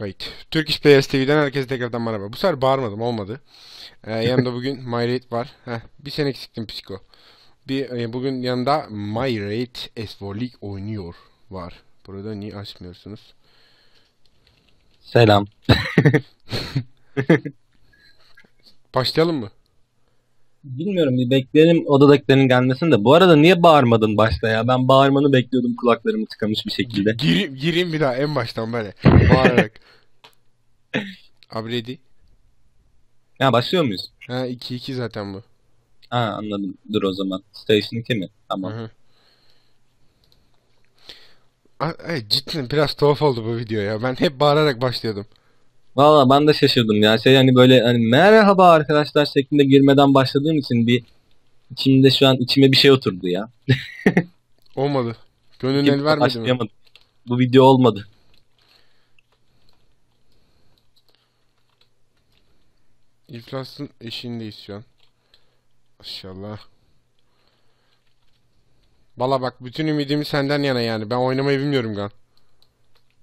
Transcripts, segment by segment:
Kayıt. Turkish Players TV'den herkese tekrardan merhaba. Bu sefer bağırmadım olmadı. Ee, yanımda bugün MyRate var. Heh, bir sen eksiktin Psiko. Bir, e, bugün yanında MyRate Esvolik oynuyor var. Burada niye açmıyorsunuz? Selam. Başlayalım mı? Bilmiyorum bir bekleyelim odadakilerin gelmesini de. Bu arada niye bağırmadın başta ya? Ben bağırmanı bekliyordum kulaklarımı tıkamış bir şekilde. Gireyim, gireyim bir daha en baştan böyle. Bağırarak. Abi ready? Ya başlıyor muyuz? Ha 2-2 zaten bu. Ha anladım. Dur o zaman. Station 2 mi? Tamam. Hı hı. Aa, evet, cidden biraz tuhaf oldu bu video ya. Ben hep bağırarak başlıyordum. Valla ben de şaşırdım ya. Şey hani böyle hani merhaba arkadaşlar şeklinde girmeden başladığım için bir içimde şu an içime bir şey oturdu ya. Olmadı. Gönlün el vermedi mi? Bu video olmadı. İflasın eşiğindeyiz şu an. Maşallah. Valla bak bütün ümidim senden yana yani. Ben oynamayı bilmiyorum Gan.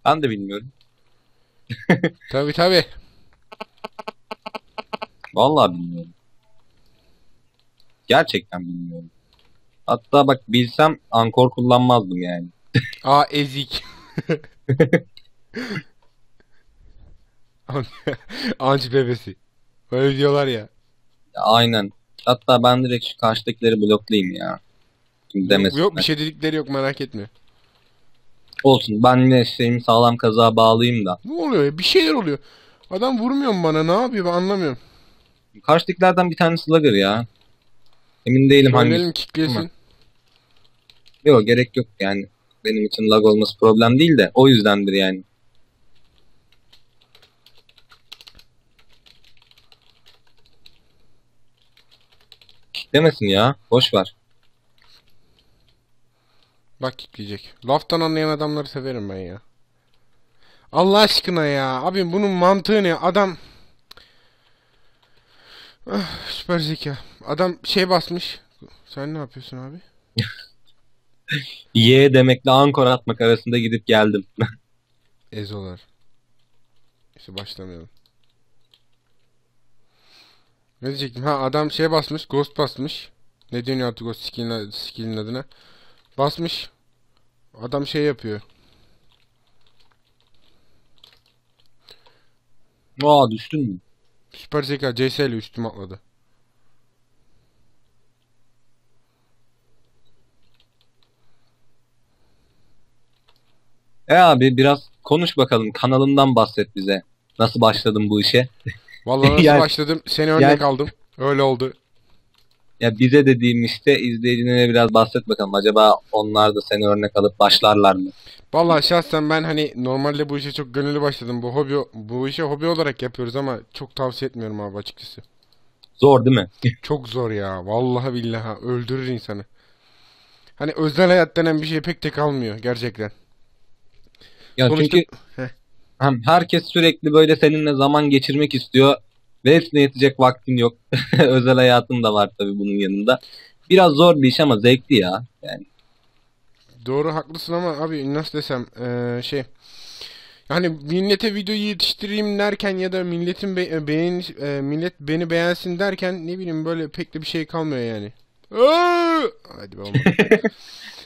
Ben de bilmiyorum. Tabi tabi. Vallahi bilmiyorum. Gerçekten bilmiyorum. Hatta bak bilsem ankor kullanmazdım yani. Aa ezik. An- Anç bebesi. Öyle diyorlar ya. Ya aynen. Hatta ben direkt şu karşıdakileri bloklayayım ya. Yok, demesinler. yok bir şey dedikleri yok merak etme. Olsun ben yine şeyimi sağlam kazağa bağlayayım da. Ne oluyor ya? Bir şeyler oluyor. Adam vurmuyor mu bana? Ne yapıyor ben anlamıyorum. Karşıdakilerden bir tane slugger ya. Emin değilim Söyleyelim hangisi. kicklesin. Yok gerek yok yani. Benim için lag olması problem değil de o yüzdendir yani. Demesin ya. Boş ver. Bak kickleyecek. Laftan anlayan adamları severim ben ya. Allah aşkına ya. Abi bunun mantığı ne? Adam Ah, süper zeka. Adam şey basmış. Sen ne yapıyorsun abi? Y demekle ankor atmak arasında gidip geldim. Ezolar. İşte başlamayalım. Ne diyecektim? Ha adam şey basmış. Ghost basmış. Ne deniyor artık o skill'in, skill'in adına? Basmış. Adam şey yapıyor. Aa düştün mü? Süper zeka CS ile üstüme atladı. E abi biraz konuş bakalım. Kanalından bahset bize. Nasıl başladın bu işe? Vallahi nasıl Yani- başladım? Seni örnek yani- aldım. Öyle oldu. Ya bize dediğim işte izleyicilere biraz bahset bakalım. Acaba onlar da seni örnek alıp başlarlar mı? Vallahi şahsen ben hani normalde bu işe çok gönüllü başladım. Bu hobi bu işe hobi olarak yapıyoruz ama çok tavsiye etmiyorum abi açıkçası. Zor değil mi? Çok zor ya. Vallahi billahi öldürür insanı. Hani özel hayat denen bir şey pek de kalmıyor gerçekten. Ya Sonuçta- çünkü hem herkes sürekli böyle seninle zaman geçirmek istiyor ve hepsine yetecek vaktin yok. Özel hayatın da var tabii bunun yanında. Biraz zor bir iş ama zevkli ya. Yani Doğru haklısın ama abi nasıl desem eee, şey yani millete videoyu yetiştireyim derken ya da milletin be beğen eee, millet beni beğensin derken ne bileyim böyle pek de bir şey kalmıyor yani. Hadi be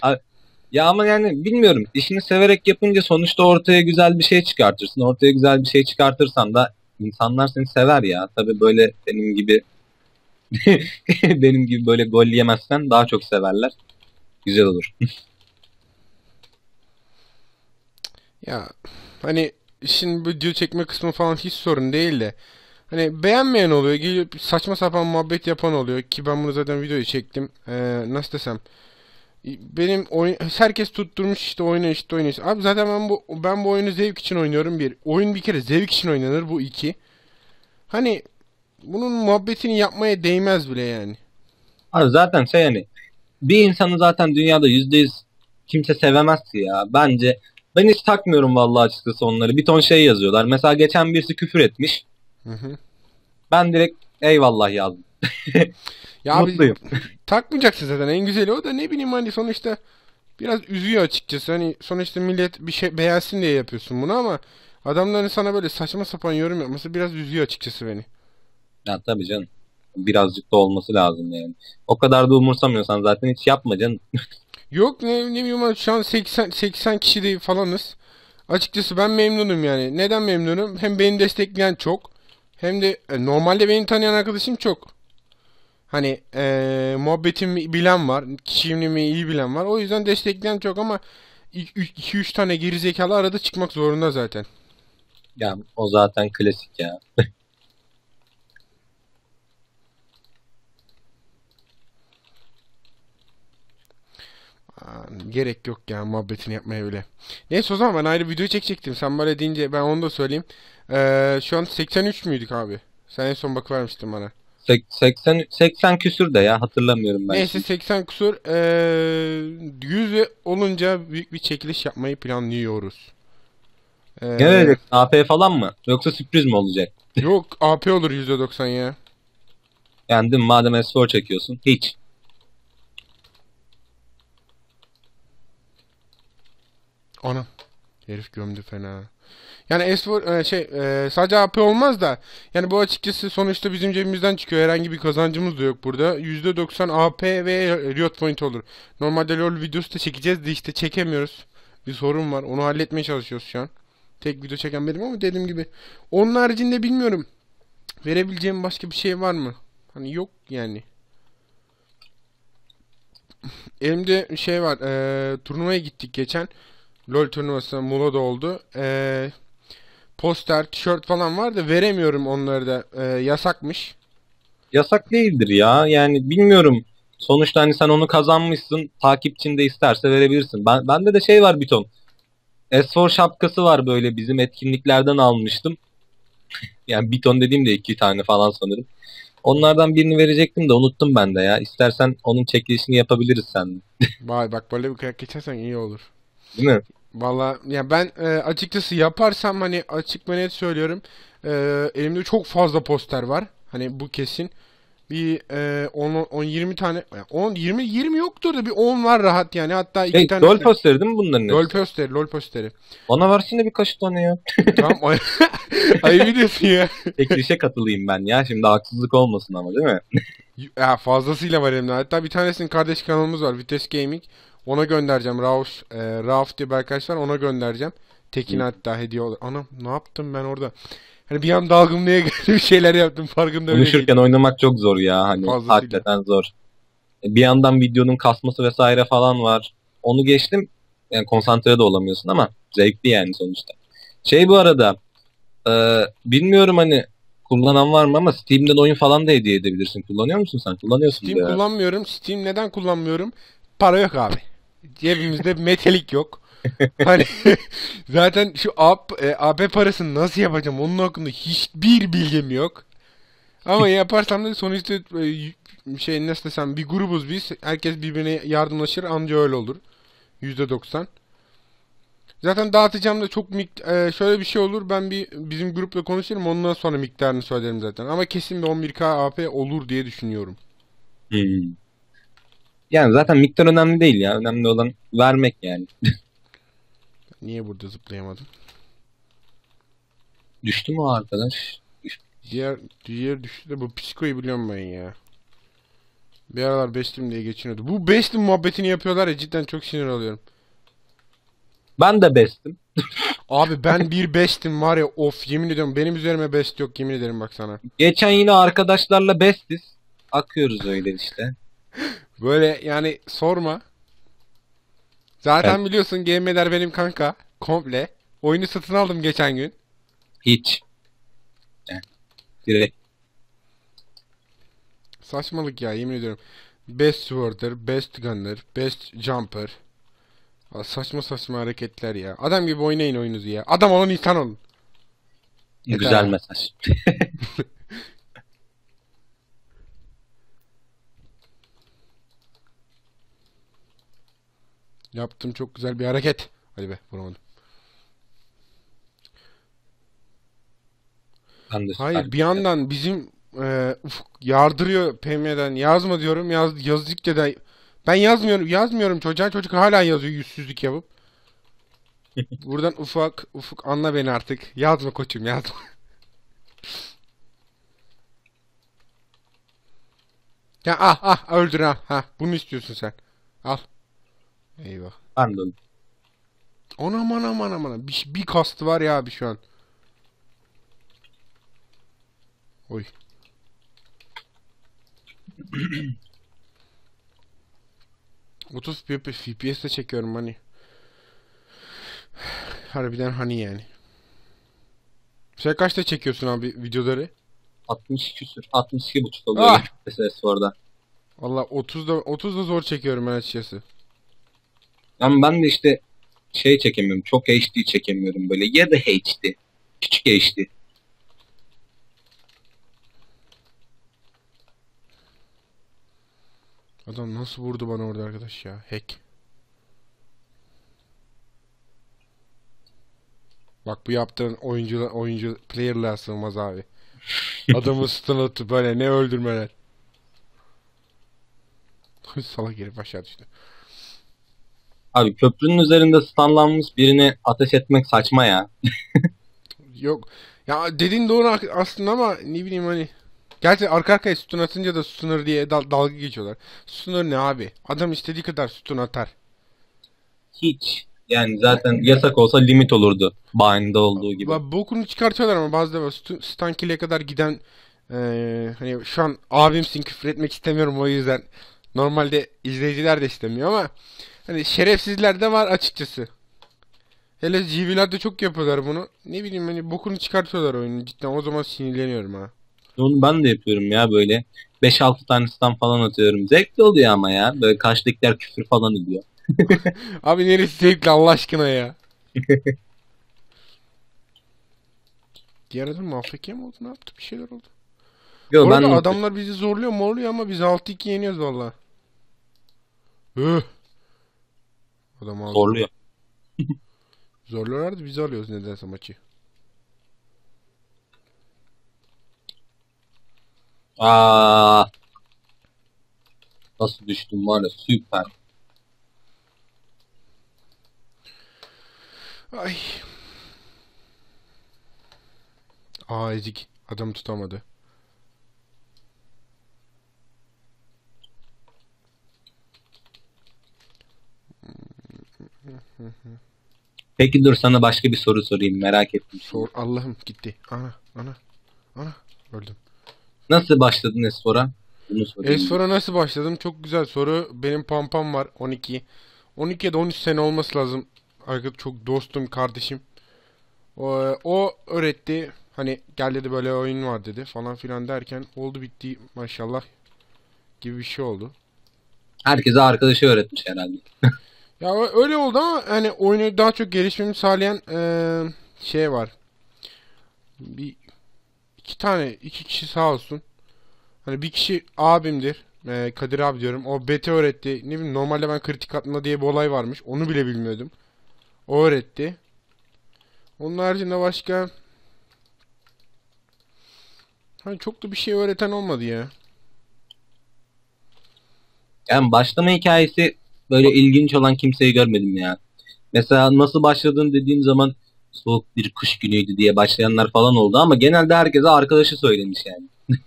ya ama yani bilmiyorum. İşini severek yapınca sonuçta ortaya güzel bir şey çıkartırsın. Ortaya güzel bir şey çıkartırsan da insanlar seni sever ya. Tabii böyle benim gibi benim gibi böyle gol yemezsen daha çok severler. Güzel olur. Ya hani işin video çekme kısmı falan hiç sorun değil de hani beğenmeyen oluyor gelip saçma sapan muhabbet yapan oluyor ki ben bunu zaten videoyu çektim Ee, nasıl desem benim oyun herkes tutturmuş işte oyna işte oyna işte. abi zaten ben bu ben bu oyunu zevk için oynuyorum bir oyun bir kere zevk için oynanır bu iki hani bunun muhabbetini yapmaya değmez bile yani Abi zaten şey yani bir insanı zaten dünyada yüzde yüz kimse sevemez ki ya. Bence ben hiç takmıyorum vallahi açıkçası onları. Bir ton şey yazıyorlar. Mesela geçen birisi küfür etmiş. Hı hı. Ben direkt eyvallah yazdım. ya abi Mutluyum. takmayacaksın zaten en güzeli o da ne bileyim hani sonuçta biraz üzüyor açıkçası hani sonuçta millet bir şey beğensin diye yapıyorsun bunu ama Adamların sana böyle saçma sapan yorum yapması biraz üzüyor açıkçası beni. Ya tabii canım. Birazcık da olması lazım yani. O kadar da umursamıyorsan zaten hiç yapma canım. Yok ne, ne bileyim şu an 80 80 kişi de falanız. Açıkçası ben memnunum yani. Neden memnunum? Hem beni destekleyen çok. Hem de e, normalde beni tanıyan arkadaşım çok. Hani e, muhabbetimi bilen var. Kişiliğimi iyi bilen var. O yüzden destekleyen çok ama 2-3 tane gerizekalı arada çıkmak zorunda zaten. Ya o zaten klasik ya. Gerek yok ya muhabbetini yapmaya bile. Neyse o zaman ben ayrı video çekecektim. Sen böyle deyince ben onu da söyleyeyim. Ee, şu an 83 müydük abi? Sen en son bakıvermiştin bana. Sek- 80 80 küsür de ya hatırlamıyorum ben. Neyse şimdi. 80 kusur. Ee, 100 olunca büyük bir çekiliş yapmayı planlıyoruz. Ee, Ne verecek? AP falan mı? Yoksa sürpriz mi olacak? yok AP olur %90 ya. Yani değil mi? Madem S4 çekiyorsun. Hiç. Anam. Herif gömdü fena. Yani S4 e, şey e, sadece AP olmaz da yani bu açıkçası sonuçta bizim cebimizden çıkıyor. Herhangi bir kazancımız da yok burada. %90 AP ve Riot Point olur. Normalde LoL videosu da çekeceğiz de işte çekemiyoruz. Bir sorun var. Onu halletmeye çalışıyoruz şu an. Tek video çeken benim ama dediğim gibi. Onun haricinde bilmiyorum. Verebileceğim başka bir şey var mı? Hani yok yani. Elimde şey var. E, turnuvaya gittik geçen. LoL turnuvası Mula'da oldu. Ee, poster, tişört falan var da veremiyorum onları da. Ee, yasakmış. Yasak değildir ya. Yani bilmiyorum. Sonuçta hani sen onu kazanmışsın. Takipçin de isterse verebilirsin. Ben, bende de şey var bir ton. S4 şapkası var böyle bizim etkinliklerden almıştım. yani bir ton dediğim de iki tane falan sanırım. Onlardan birini verecektim de unuttum ben de ya. İstersen onun çekilişini yapabiliriz sen. Vay bak böyle bir kayak geçersen iyi olur. Değil mi? Valla ya ben e, açıkçası yaparsam hani açık ve net söylüyorum. E, elimde çok fazla poster var. Hani bu kesin. Bir e, 10 10 20 tane 10 20 20 yoktur da bir 10 var rahat yani. Hatta iki Hey, tane LOL posteri değil mi bunların LOL hepsi? posteri, LOL posteri. Bana versene birkaç tane ya. tamam. Ay, ay biliyorsun ya. Çekilişe katılayım ben ya. Şimdi haksızlık olmasın ama değil mi? Ya fazlasıyla var elimde. Hatta bir tanesinin kardeş kanalımız var. Vites Gaming. Ona göndereceğim. Rauf, e, Rauf diye bir arkadaş var. Ona göndereceğim. Tekin Hı. hatta hediye olur. Anam ne yaptım ben orada? Hani bir an dalgınlığa bir şeyler yaptım. Farkında Konuşurken değilim. oynamak çok zor ya. Hani Fazlasıyla. hakikaten zor. Bir yandan videonun kasması vesaire falan var. Onu geçtim. Yani konsantre de olamıyorsun ama zevkli yani sonuçta. Şey bu arada e, bilmiyorum hani kullanan var mı ama Steam'den oyun falan da hediye edebilirsin. Kullanıyor musun sen? Kullanıyorsun Steam kullanmıyorum. Steam neden kullanmıyorum? Para yok abi. Cebimizde metalik yok. Hani zaten şu AP, e, AP parasını nasıl yapacağım onun hakkında hiçbir bilgim yok. Ama yaparsam da sonuçta e, şey nasıl desem bir grubuz biz. Herkes birbirine yardımlaşır anca öyle olur. %90. Zaten dağıtacağım da çok mik- e, şöyle bir şey olur. Ben bir bizim grupla konuşurum ondan sonra miktarını söylerim zaten. Ama kesin bir 11k AP olur diye düşünüyorum. Hmm. Yani zaten miktar önemli değil ya. Önemli olan vermek yani. Niye burada zıplayamadım? Düştü mü o arkadaş? Diğer diğer düştü de bu psikoyu biliyorum ben ya. Bir aralar bestim diye geçiniyordu. Bu bestim muhabbetini yapıyorlar ya cidden çok sinir oluyorum. Ben de bestim. Abi ben bir bestim var ya of yemin ediyorum benim üzerime best yok yemin ederim bak sana. Geçen yine arkadaşlarla bestiz. Akıyoruz öyle işte. Böyle yani sorma. Zaten biliyorsun GM'ler benim kanka. Komple. Oyunu satın aldım geçen gün. Hiç. Yani, direkt. Saçmalık ya yemin ediyorum. Best Sworder, Best Gunner, Best Jumper. Aa, Saçma saçma hareketler ya. Adam gibi oynayın oyununuzu ya. Adam olun insan olun. Yeter. Güzel mesaj. Yaptım çok güzel bir hareket. Hadi be vuramadım. Ben de Hayır bir yandan bizim e, ufuk yardırıyor PM'den yazma diyorum yaz yazdıkça da ben yazmıyorum yazmıyorum çocuğa çocuk hala yazıyor yüzsüzlük yapıp. Buradan ufak ufuk anla beni artık. Yazma koçum yazma. Ya ah ah öldür ha. Ha bunu istiyorsun sen. Al. Eyvah. Öyle. Anam anam anam anam. Bir, bir kastı var ya abi şu an. Oy. Otuz FPS de çekiyorum hani. Harbiden hani yani. Sen kaçta çekiyorsun abi videoları? 60 küsür. 62 buçuk oluyor. Ah! Ses orada. Valla 30'da 30'da zor çekiyorum ben açıkçası. Ama ben de işte şey çekemiyorum. Çok HD çekemiyorum böyle. Ya da HD. Küçük HD. Adam nasıl vurdu bana orada arkadaş ya? Hack. Bak bu yaptığın oyuncu oyuncu player'lığa sığmaz abi. Adamı stun atıp böyle ne öldürmeler. Salak herif aşağı düştü. Abi köprünün üzerinde standlanmış birini ateş etmek saçma ya. Yok. Ya dediğin doğru aslında ama ne bileyim hani. Gerçi arka arkaya sütun atınca da sütunur diye dal- dalga geçiyorlar. Sütunur ne abi? Adam istediği kadar sütun atar. Hiç. Yani zaten yasak olsa limit olurdu. Bine'da olduğu gibi. Ba- Bokunu çıkartıyorlar ama bazı da var. Stu- Stan kill'e kadar giden eee, hani şu an abimsin küfür etmek istemiyorum o yüzden. Normalde izleyiciler de istemiyor ama hani şerefsizler de var açıkçası. Hele GV'lerde çok yapıyorlar bunu. Ne bileyim hani bokunu çıkartıyorlar oyunun cidden o zaman sinirleniyorum ha. Onu ben de yapıyorum ya böyle. 5-6 tane stand falan atıyorum. Zevkli oluyor ama ya. Böyle karşıdakiler küfür falan ediyor. Abi neresi zevkli Allah aşkına ya. Diğer adam AFK mi oldu ne yaptı bir şeyler oldu. Yo, Bu ben adamlar bizi zorluyor mu oluyor ama biz 6-2 yeniyoruz valla. Adam aldı. zorluyor. Zorluyorlar da biz alıyoruz nedense maçı. Aa. Nasıl düştüm var ya süper. Ay. Aa ezik. Adam tutamadı. Peki dur sana başka bir soru sorayım merak ettim. Sor Allah'ım gitti. Ana ana ana öldüm. Nasıl başladın sorayım. Esfor'a nasıl başladım? Çok güzel soru. Benim pampam var 12. 12 ya da 13 sene olması lazım. Arkadaş çok dostum, kardeşim. O, o öğretti. Hani gel dedi böyle oyun var dedi falan filan derken oldu bitti maşallah gibi bir şey oldu. Herkese arkadaşı öğretmiş herhalde. Ya öyle oldu ama hani oyunu daha çok gelişmemi sağlayan eee, şey var. Bir iki tane iki kişi sağ olsun. Hani bir kişi abimdir. Eee, Kadir abi diyorum. O bete öğretti. Ne bileyim normalde ben kritik atma diye bir olay varmış. Onu bile bilmiyordum. O öğretti. Onun haricinde başka hani çok da bir şey öğreten olmadı ya. Yani başlama hikayesi böyle ilginç olan kimseyi görmedim ya. Mesela nasıl başladın dediğim zaman soğuk bir kış günüydü diye başlayanlar falan oldu ama genelde herkese arkadaşı söylemiş yani.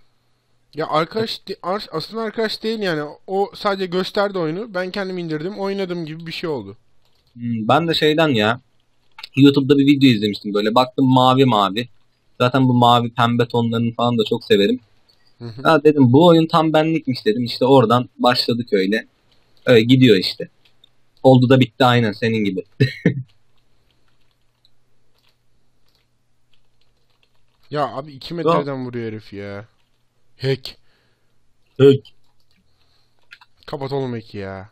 Ya arkadaş de- aslında arkadaş değil yani. O sadece gösterdi oyunu. Ben kendim indirdim, oynadım gibi bir şey oldu. Hmm, Ben de şeyden ya YouTube'da bir video izlemiştim böyle baktım mavi mavi. Zaten bu mavi pembe tonlarını falan da çok severim. Hı hı. Ha dedim bu oyun tam benlikmiş dedim. İşte oradan başladık öyle. Öyle gidiyor işte. Oldu da bitti aynen senin gibi. Ya abi 2 metreden vuruyor herif ya. Hack. Hök. Kapat oğlum hack'i ya.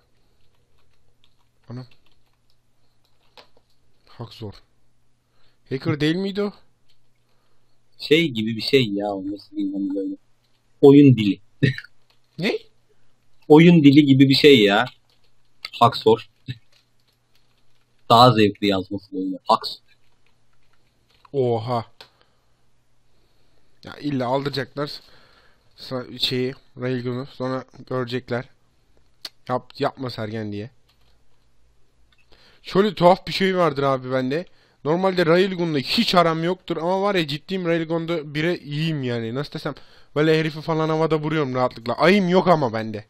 Anam. Hak zor. Hacker değil miydi o? Şey gibi bir şey ya o nasıl diyeyim onu böyle. Oyun dili. Ne? Oyun dili gibi bir şey ya. Haksor. Daha zevkli yazması böyle. Haks. Oha. Ya illa aldıracaklar şeyi Railgun'u sonra görecekler. Yap yapma Sergen diye. Şöyle tuhaf bir şey vardır abi bende. Normalde Railgun'la hiç aram yoktur ama var ya ciddiyim Railgun'da bire iyiyim yani. Nasıl desem böyle herifi falan havada vuruyorum rahatlıkla. Ayım yok ama bende.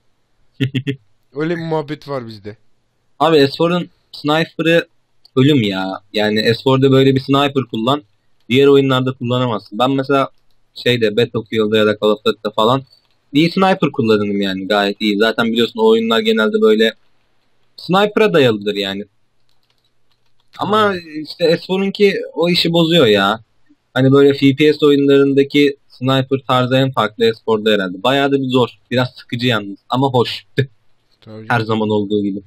Öyle bir muhabbet var bizde. Abi S4'un sniper'ı ölüm ya. Yani S4'da böyle bir sniper kullan. Diğer oyunlarda kullanamazsın. Ben mesela şeyde Battlefield'da ya da Call of Duty'de falan iyi sniper kullanırım yani gayet iyi. Zaten biliyorsun o oyunlar genelde böyle sniper'a dayalıdır yani. Ama işte S4'unki o işi bozuyor ya. Hani böyle FPS oyunlarındaki sniper tarzı en farklı S4'da herhalde. Bayağı da bir zor. Biraz sıkıcı yalnız ama hoş. Tabii Her zaman olduğu gibi.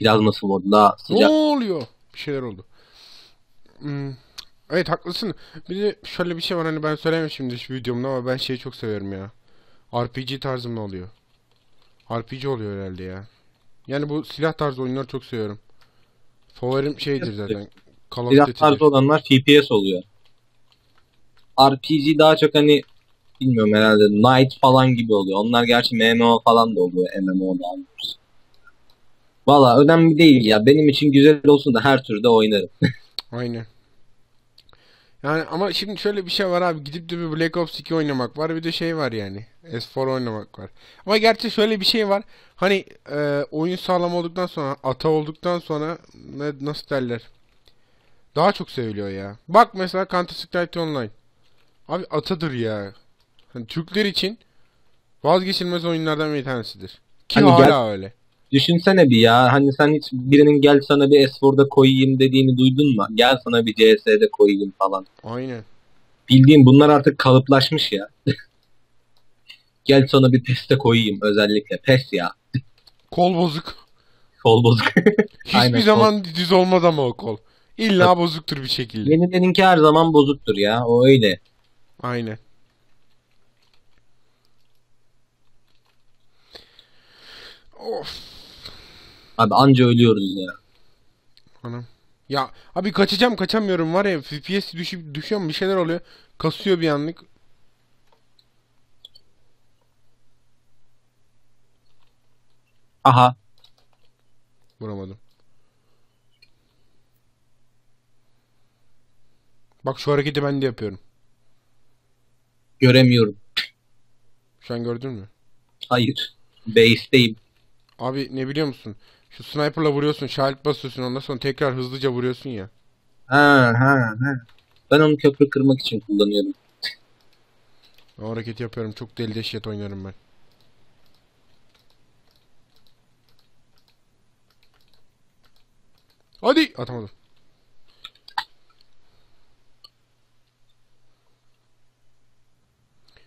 Biraz nasıl oldu? Daha Ne sıcak. oluyor? Bir şeyler oldu. Hmm. Evet haklısın. Bir de şöyle bir şey var hani ben söylememişimdir şu videomda ama ben şeyi çok seviyorum ya. RPG tarzım oluyor. RPG oluyor herhalde ya. Yani bu silah tarzı oyunları çok seviyorum. Favorim şeydir zaten. Call of Duty'dir. tarzı olanlar FPS oluyor. RPG daha çok hani bilmiyorum herhalde Knight falan gibi oluyor. Onlar gerçi MMO falan da oluyor. MMO daha doğrusu. Valla önemli değil ya. Benim için güzel olsun da her türde oynarım. Aynen. Yani ama şimdi şöyle bir şey var abi gidip de bir Black Ops 2 oynamak var bir de şey var yani S4 oynamak var. Ama gerçi şöyle bir şey var hani e, oyun sağlam olduktan sonra ata olduktan sonra ne, nasıl derler daha çok seviliyor ya. Bak mesela Counter Strike Online abi atadır ya. Hani Türkler için vazgeçilmez oyunlardan bir tanesidir. Ki Hani gel- hala öyle. Düşünsene bir ya. Hani sen hiç birinin gel sana bir S4'da koyayım dediğini duydun mu? Gel sana bir CS'de koyayım falan. Aynen. Bildiğin bunlar artık kalıplaşmış ya. gel sana bir PES'te koyayım özellikle. PES ya. Kol bozuk. Kol bozuk. Hiçbir Aynen, kol- zaman düz olmaz ama o kol. İlla bozuktur bir şekilde. Yenileninki her zaman bozuktur ya. O öyle. Aynen. Of Abi anca ölüyoruz ya. anam. Ya abi kaçacağım kaçamıyorum var ya FPS düşüp düşüyor mu bir şeyler oluyor. Kasıyor bir anlık. Aha. Vuramadım. Bak şu hareketi ben de yapıyorum. Göremiyorum. Şu an gördün mü? Hayır. Base'deyim. Abi ne biliyor musun? Şu sniper'la vuruyorsun, şahit basıyorsun ondan sonra tekrar hızlıca vuruyorsun ya. Ha ha ha. Ben onu köprü kırmak için kullanıyorum. O hareketi yapıyorum. Çok deli deşet oynarım ben. Hadi atamadım.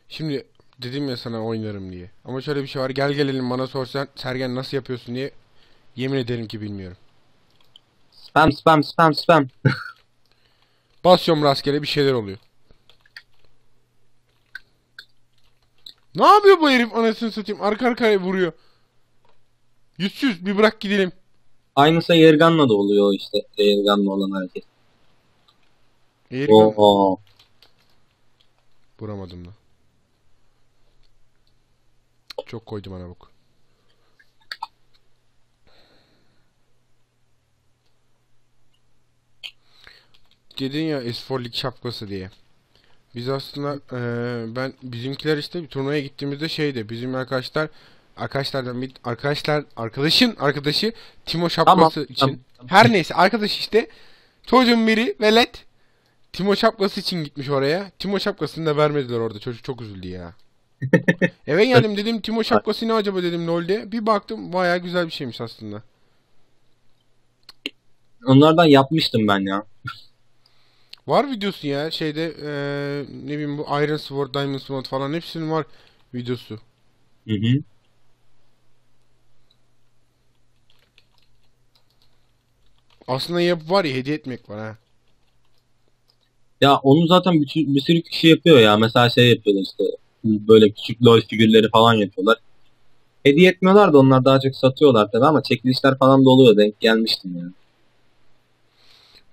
Şimdi dedim ya sana oynarım diye. Ama şöyle bir şey var. Gel gelelim bana sorsan Sergen nasıl yapıyorsun diye. Yemin ederim ki bilmiyorum. Spam spam spam spam. Basıyorum rastgele bir şeyler oluyor. Ne yapıyor bu herif anasını satayım? Arka arkaya vuruyor. Yüzsüz bir bırak gidelim. Aynısı Ergan'la da oluyor işte. Ergan'la olan hareket. Eğer Oo. Vuramadım da. Çok koydum ana bok. Dedin ya S4 Lig şapkası diye. Biz aslında eee, ben bizimkiler işte bir turnuvaya gittiğimizde şeydi bizim arkadaşlar arkadaşlardan bir arkadaşlar arkadaşın arkadaşı Timo şapkası Tamam, için tamam, tamam. her neyse arkadaş işte çocuğun biri velet Timo şapkası için gitmiş oraya. Timo şapkasını da vermediler orada. Çocuk çok üzüldü ya. Eve geldim dedim Timo şapkası ne acaba dedim LoL'de. Bir baktım bayağı güzel bir şeymiş aslında. Onlardan yapmıştım ben ya. Var videosu ya şeyde eee, ne bileyim bu Iron Sword, Diamond Sword falan hepsinin var videosu. Hı hı. Aslında yapıp var ya hediye etmek var ha. Ya onu zaten bir, sürü- bir sürü kişi yapıyor ya. Mesela şey yapıyorlar işte. Böyle küçük LoL figürleri falan yapıyorlar. Hediye etmiyorlar da onlar daha çok satıyorlar tabii ama çekilişler falan da oluyor. Denk gelmiştim ya.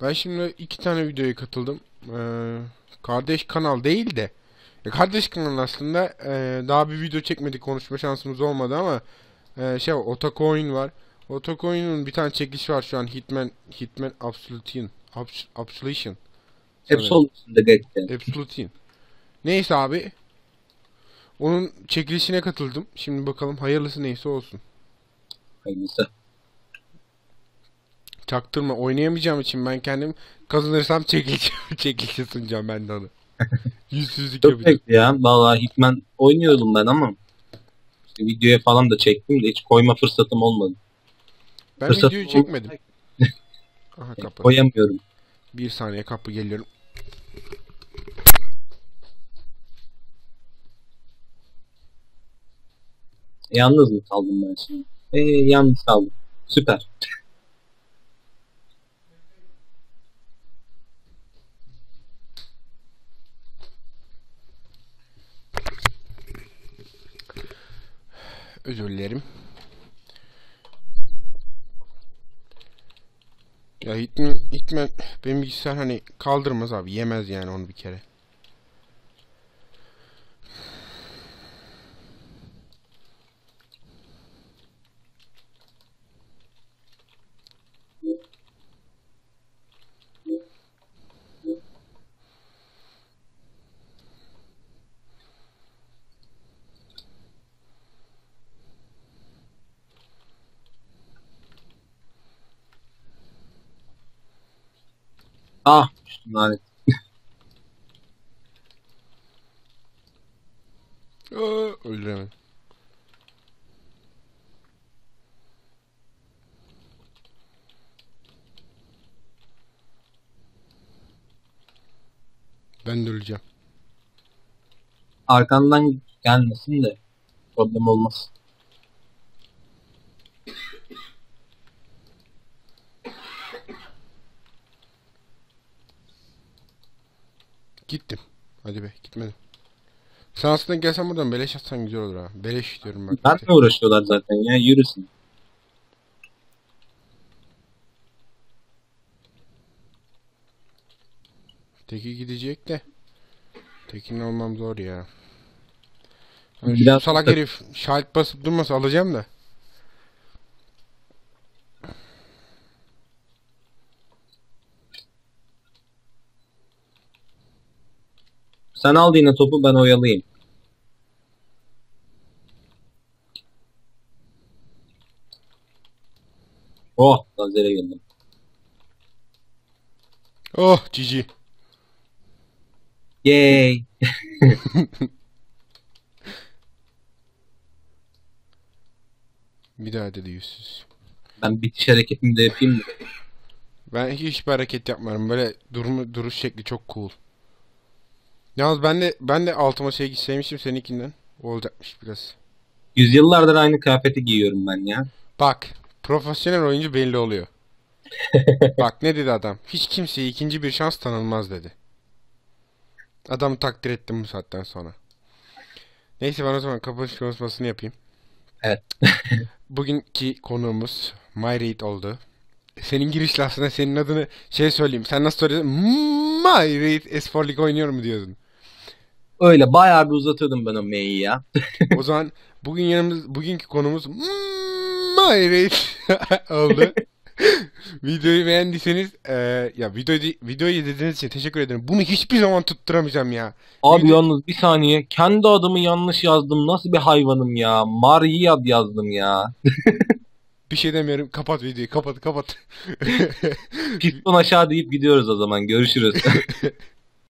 Ben şimdi iki tane videoya katıldım. Eee, kardeş kanal değil de Ya kardeş kanal aslında e, daha bir video çekmedik konuşma şansımız olmadı ama e, şey Otacoin var. Otacoin'in bir tane çekilişi var şu an Hitman Hitman Absolution Abs- Absolution geçti. Absolution. Neyse abi. Onun çekilişine katıldım. Şimdi bakalım hayırlısı neyse olsun. Hayırlısı. Çaktırma oynayamayacağım için ben kendim kazanırsam çekiliş çekilişe sunacağım ben de onu. Yüzsüzlük Çok yapacağım. ya. Vallahi Hitman oynuyordum ben ama işte videoya falan da çektim de hiç koyma fırsatım olmadı. Ben Fırsatım videoyu çekmedim. Aha kapat. Koyamıyorum. Bir saniye kapı geliyorum. Yalnız mı kaldım ben şimdi? Ee, yalnız kaldım. Süper. Özür dilerim. Ya Hitman, Hitman benim bilgisayar hani kaldırmaz abi yemez yani onu bir kere. Ah! lanet. Aa, öldüremedim. Ben de öleceğim. Arkandan gelmesin de problem olmaz. Gittim. Hadi be gitmedim. Sen aslında gelsen buradan beleş atsan güzel olur ha. Beleş diyorum bak. Benle uğraşıyorlar zaten ya yürüsün. Teki gidecek de. Tekin olmam zor ya. Yani Biraz- şu salak herif şahit basıp durmasa alacağım da. Sen al yine topu ben oyalayayım. Oh lazere geldim. Oh cici. Yay. Bir daha dedi yüzsüz. Ben bitiş hareketini de yapayım mı? Ben hiçbir hareket yapmıyorum. Böyle durumu, duruş şekli çok cool. Yalnız ben de ben de altıma şey sevmiştim seninkinden. Olacakmış biraz. Yüzyıllardır aynı kıyafeti giyiyorum ben ya. Bak, profesyonel oyuncu belli oluyor. Bak ne dedi adam? Hiç kimseye ikinci bir şans tanınmaz dedi. Adamı takdir ettim bu saatten sonra. Neyse ben o zaman kapanış konuşmasını yapayım. Evet. Bugünkü konuğumuz MyRaid oldu. Senin girişle aslında senin adını şey söyleyeyim. Sen nasıl söylüyorsun? MyRaid S4 League oynuyor mu diyordun. Öyle bayağı bir uzatıyordum ben o M'yi ya. O zaman bugün yanımız bugünkü konumuz MyRaid oldu. Videoyu beğendiyseniz e, ya videoyu videoyu izlediğiniz için teşekkür ederim. Bunu hiçbir zaman tutturamayacağım ya. Abi Video- yalnız bir saniye. Kendi adımı yanlış yazdım. Nasıl bir hayvanım ya. Mariyad yazdım ya. Bir şey demiyorum. Kapat videoyu. Kapat kapat. Piston aşağı deyip gidiyoruz o zaman. Görüşürüz.